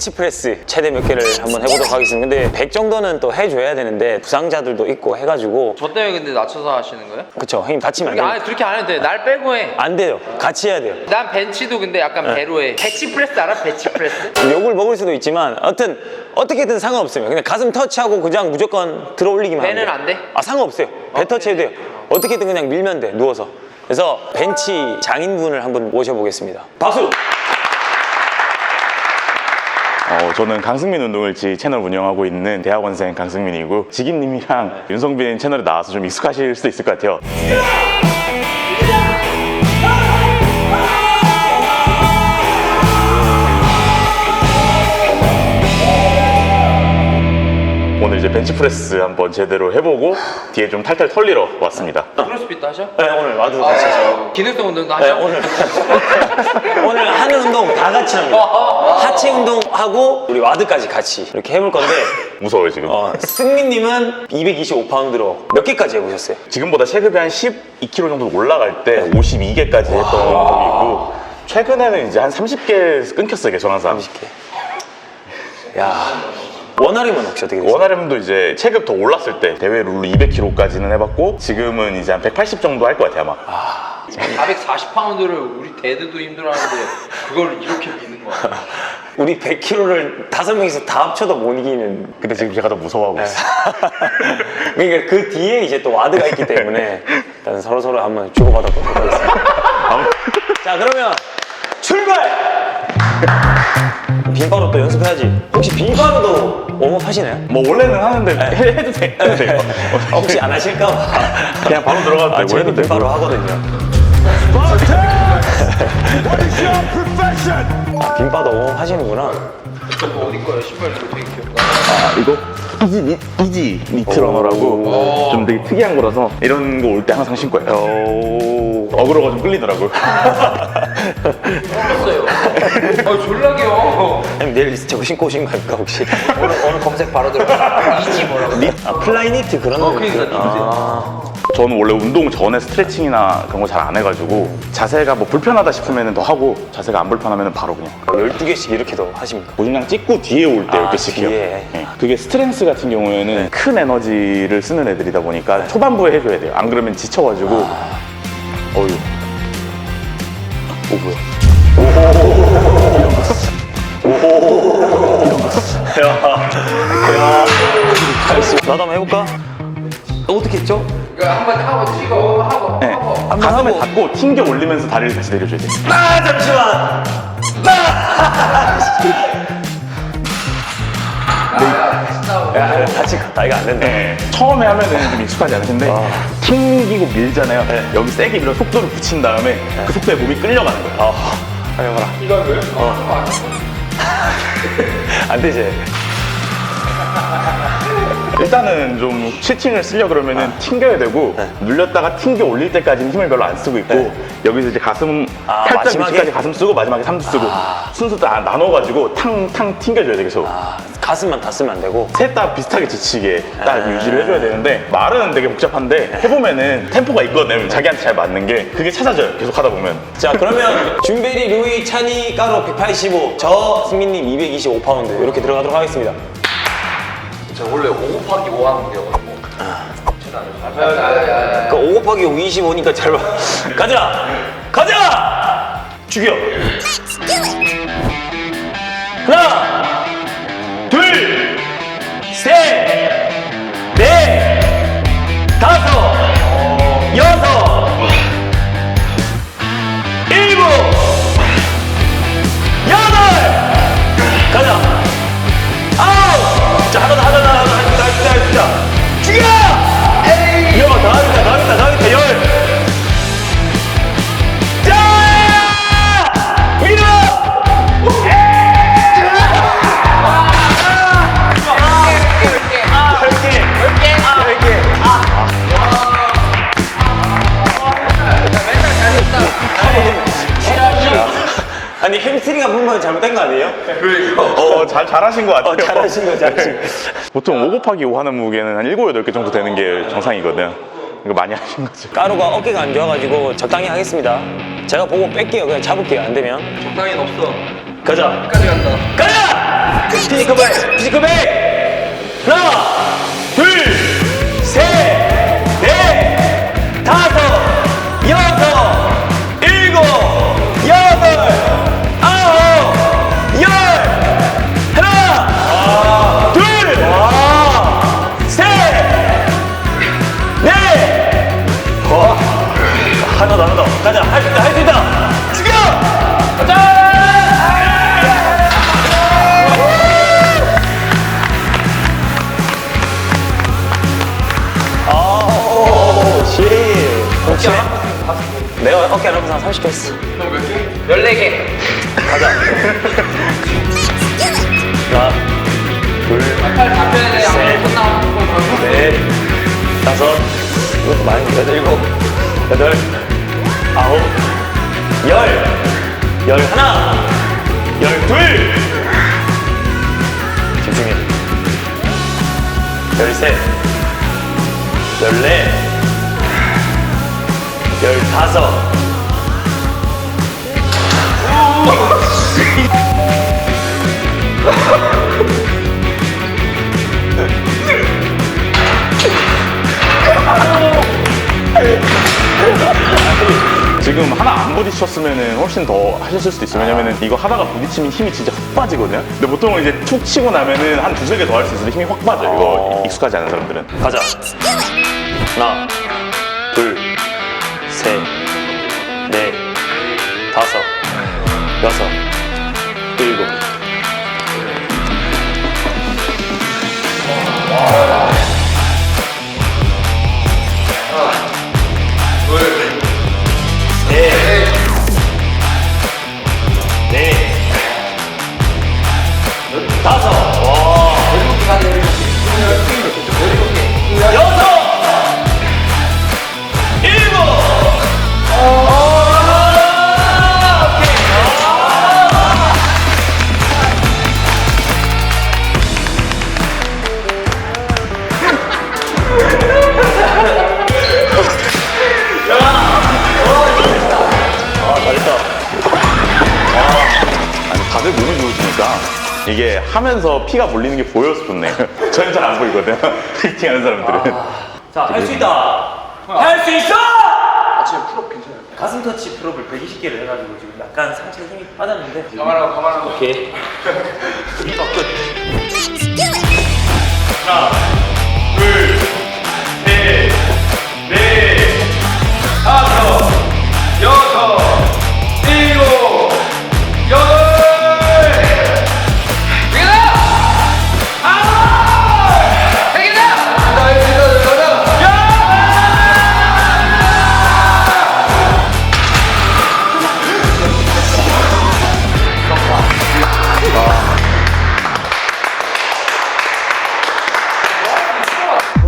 벤치프레스 최대 몇 개를 한번 해보도록 하겠습니다. 근데 100 정도는 또 해줘야 되는데 부상자들도 있고 해가지고 저 때문에 근데 낮춰서 하시는 거예요? 그쵸 형님 다치면 안 돼요. 해, 그렇게 안 해도 돼. 날 빼고 해. 안 돼요. 같이 해야 돼요. 난 벤치도 근데 약간 배로 해. 배치 프레스 알아? 배치 프레스? 욕을 먹을 수도 있지만 어떤 어떻게든 상관없어요. 그냥 가슴 터치하고 그냥 무조건 들어 올리기만 하면 배는 돼요. 안 돼? 아 상관없어요. 배 터치해도 돼요. 어떻게든 그냥 밀면 돼 누워서. 그래서 벤치 장인분을 한번 모셔보겠습니다. 박수. 어, 저는 강승민 운동을지 채널 운영하고 있는 대학원생 강승민이고 지기님이랑 윤성빈 채널에 나와서 좀 익숙하실 수도 있을 것 같아요. 이제 벤치프레스 한번 제대로 해보고 뒤에 좀 탈탈 털리러 왔습니다. 크로스핏도 하셔? 네 오늘 와도 같이 하죠. 기능성 운동도 네, 하셔? 오늘 오늘 하는 운동 다 같이 합니다. 하체 운동하고 우리 와드까지 같이 이렇게 해볼 건데 무서워요 지금. 어, 승민님은 225파운드로 몇 개까지 해보셨어요? 지금보다 체급이 한 12kg 정도 올라갈 때 52개까지 했던 적이 있고 최근에는 이제 한 30개 끊겼어요 계속 항상 30개. 야 원활이면 혹시 어떻게 되세요? 원RM도 이제 체급 더 올랐을 때 대회 룰로 200kg까지는 해봤고 지금은 이제 한 180 정도 할 것 같아요 아마 440파운드를 우리 데드도 힘들어하는데 그걸 이렇게 미는 거야. 우리 100kg를 다섯 명이서 다 합쳐도 못 이기는. 근데 지금 제가 더 무서워하고 있어요 그러니까 그 뒤에 이제 또 와드가 있기 때문에 일단 서로 서로 한번 주고받아 보도록 하겠습니다. 자 그러면 출발! 빈바로 또 연습해야지. 혹시 빈바로도 웜업 하시나요? 뭐 원래는 하는데 해, 해도 돼 해도 돼요 혹시 안 하실까봐. 그냥 바로 들어가도 아, 되고 해도 되고 빈바로 하거든요. 아, 빈바도 웜업 하시는구나. 저거 어디 거야? 신발 이거 되게 귀엽다. 아, 이거 이지 니, 이지 니트 러너라고 좀 되게 특이한 거라서 이런 거 올 때 항상 신고 해요 오. 어그로가 좀 끌리더라고요 떴어요. 아 졸라 귀여워. 형님 내일 저거 신고 오신 거 아닙니까 혹시? 오늘, 오늘 검색 바로 들어가. 이지 뭐라고? 아 플라이 니트 그런 어, 거. 그러니까 니트. 아, 저는 원래 운동 전에 스트레칭이나 그런 거 잘 안 해가지고 자세가 뭐 불편하다 싶으면 더 하고 자세가 안 불편하면 바로 그냥 12개씩 이렇게도 하십니까? 보증량 찍고 뒤에 올 때 아, 이렇게 찍혀요 뒤에. 네. 그게 스트렝스 같은 경우에는 네. 큰 에너지를 쓰는 애들이다 보니까 초반부에 해줘야 돼요 안 그러면 지쳐가지고 아. 어휴 오 뭐야? 알겠습니다. 나도 한번 해볼까? 어떻게 했죠? 한번 하고 찍어 하고 네. 하고. 하고. 닫고 튕겨 올리면서 다리를 다시 내려줘야 돼요 아 잠시만. 야 갔다 이거 안 된다. 네. 처음에 하면은 좀 익숙하지 않으신데 아. 튕기고 밀잖아요 네. 여기 세게 밀어 속도를 붙인 다음에 그 속도에 몸이 끌려가는 거예요 아, 해봐라. 이건 왜? 어. 안 되지. 일단은 좀 스트칭을 쓰려 그러면은 아. 튕겨야 되고 네. 눌렸다가 튕겨 올릴 때까지는 힘을 별로 안 쓰고 있고 네. 여기서 이제 가슴 아, 팔자 마지막에? 위치까지 가슴 쓰고 마지막에 삼두 쓰고 순서 다 나눠가지고 탕탕 튕겨줘야 돼 계속 아 가슴만 다 쓰면 안 되고. 셋 다 비슷하게 지치게 딱 아. 유지를 해줘야 되는데 말은 되게 복잡한데 해보면은 템포가 있거든 자기한테 잘 맞는 게 그게 찾아져요 계속 하다 보면 자 그러면 준베리, 루이, 찬이, 까로 185, 저 승민님 225파운드 이렇게 들어가도록 하겠습니다. 저 원래 5 곱하기 5 하는 게가지고. 야야야. 그5 곱하기 5, 25니까 잘 봐. 가자! 가자! 죽여! 하나, 둘, 셋, 넷, 다섯, 여섯, 잘, 잘하신 것 같아요 어, 잘하신 거 잘하신 거. 보통 5 곱하기 5 하는 무게는 한 7, 8개 정도 되는 게 정상이거든 이거 많이 하신 거죠? 까루가 어깨가 안 좋아가지고 적당히 하겠습니다. 제가 보고 뺄게요. 그냥 잡을게요. 안 되면. 적당히 없어. 가자. 끝까지 간다. 가자! 피지컬 백! 피지컬 백! 하나, 30개 했어. 형몇 개? 14개. 가자. 하나, 둘. 셋. 넷, 다섯, 이것도 많이 여덟, 일곱, 여덟, 아홉, 열, 열 하나, 열 둘, 집중해. 열 셋, 열 넷, 열 다섯. 지금 하나 안 부딪혔으면 훨씬 더 하셨을 수도 있어요. 왜냐면은 이거 하다가 부딪히면 힘이 진짜 확 빠지거든요. 근데 보통은 이제 툭 치고 나면은 한 두세 개 더 할 수 있어서 힘이 확 빠져요. 이거 어. 익숙하지 않은 사람들은. 가자. 하나, 둘, 셋, 넷, 다섯, 여섯, 일곱. 하면서 피가 몰리는 게 보여서 좋네요. 저는 잘 안 보이거든요. 리프팅 하는 사람들은. 자, 할 수 있다. 할 수 있어! 아, 지금 풀업 괜찮아요. 가슴 터치 프로를 120개를 해가지고 지금 약간 상체 힘이 빠졌는데. 가만하고 가만하고. 오케이. 이거 끝. 다섯, 여섯,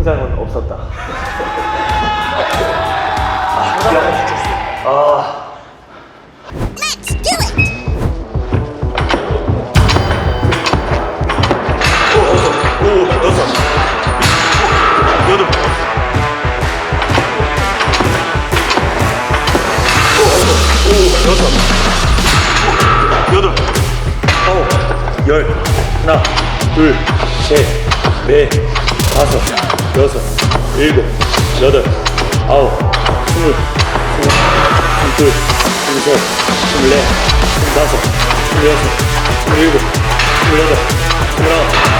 통장은 없었다. 아, 기억. 아. 오, 오, 여섯. 여덟. 오, 오, 여섯. 여덟. 아홉, 열. 하나, 둘, 셋, 넷, 다섯, 여섯, 일곱, 여덟, 아홉, 스물, 스물, 스물둘, 스물셋, 스물넷, 스물다섯, 스물여섯, 스물일곱, 스물여덟, 스물아홉,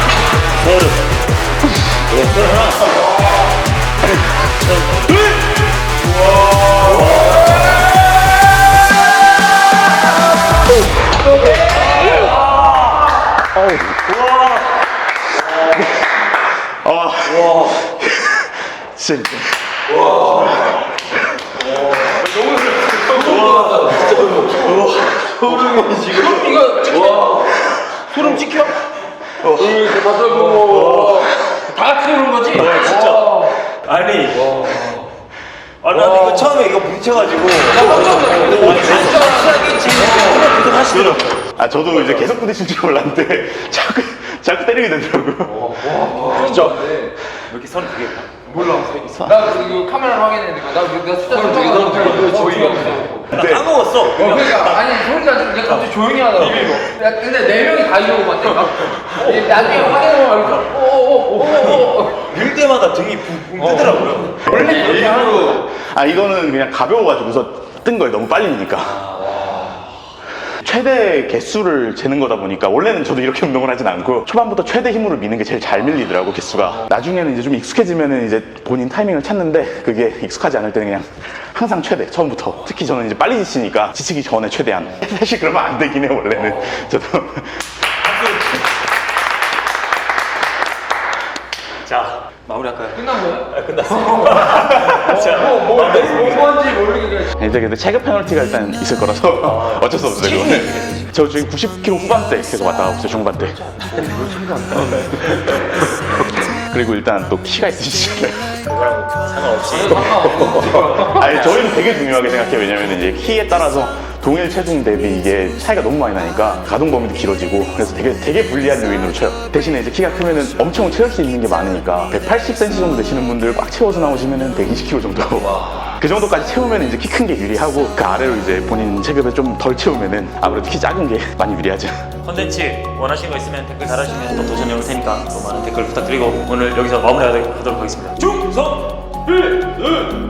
이거 찍혀? 소름 찍혀? 이렇게 다섯 명. 다 같이 오는 거지? 진짜. 아니. 아, 나 이거 처음에 이거 부딪혀가지고. 아니, 진짜 시작이 지금 하시더라고. 아, 저도 이제 계속 부딪힐 줄 몰랐는데 자꾸 자꾸 때리게 되더라고요. 진짜. 왜 이렇게 두 개? 몰라. 나 이거 카메라로 확인했는데 나 내가 숫자 좀 저기 저기 어이가 없어. 까먹었어. 어, 그러니까 아니 소리가 좀 내가 갑자기 조용히 하더라고. 야, 근데 네 명이 다 이러고. 이 나중에 확인해보면 알고. 오오오오오. 밀 때마다 등이 붕붕 뜨더라고요. 원래 그렇게 하는 거. 아 이거는 그냥 가벼워가지고서 뜬 거예요 너무 빨리 니까 최대 개수를 재는 거다 보니까 원래는 저도 이렇게 운동을 하진 않고 초반부터 최대 힘으로 미는 게 제일 잘 밀리더라고 개수가. 나중에는 이제 좀 익숙해지면은 이제 본인 타이밍을 찾는데 그게 익숙하지 않을 때는 그냥 항상 최대 처음부터. 특히 저는 이제 빨리 지치니까 지치기 전에 최대한. 사실 그러면 안 되긴 해 원래는. 저도 자, 마무리할까요? 끝난 거야? 아, 끝났어요. 자, 뭐, 뭐, 뭐, 뭔지 그냥. 이제 근데 체급 페널티가 일단 있을 거라서 어쩔 수 없어요 그거는 저 지금 90kg 후반대 계속 왔다 가고 있어요 중반 대 그리고 일단 또 키가 있으시잖아요 그거랑 상관없이. 아니 저희는 되게 중요하게 생각해요 왜냐면 이제 키에 따라서 동일 체중 대비 이게 차이가 너무 많이 나니까 가동 범위도 길어지고 그래서 되게 되게 불리한 요인으로 쳐요. 대신에 이제 키가 크면은 엄청 채울 수 있는 게 많으니까 180cm 정도 되시는 분들 꽉 채워서 나오시면은 120kg 정도. 그 정도까지 채우면 이제 키 큰 게 유리하고 그 아래로 이제 본인 체급에 좀 덜 채우면은 아무래도 키 작은 게 많이 유리하죠. 컨텐츠 원하시는 거 있으면 댓글 달아주시면 또 도전해 올 테니까 또 많은 댓글 부탁드리고 오늘 여기서 마무리하도록 하겠습니다. 중성 1, 2, 바로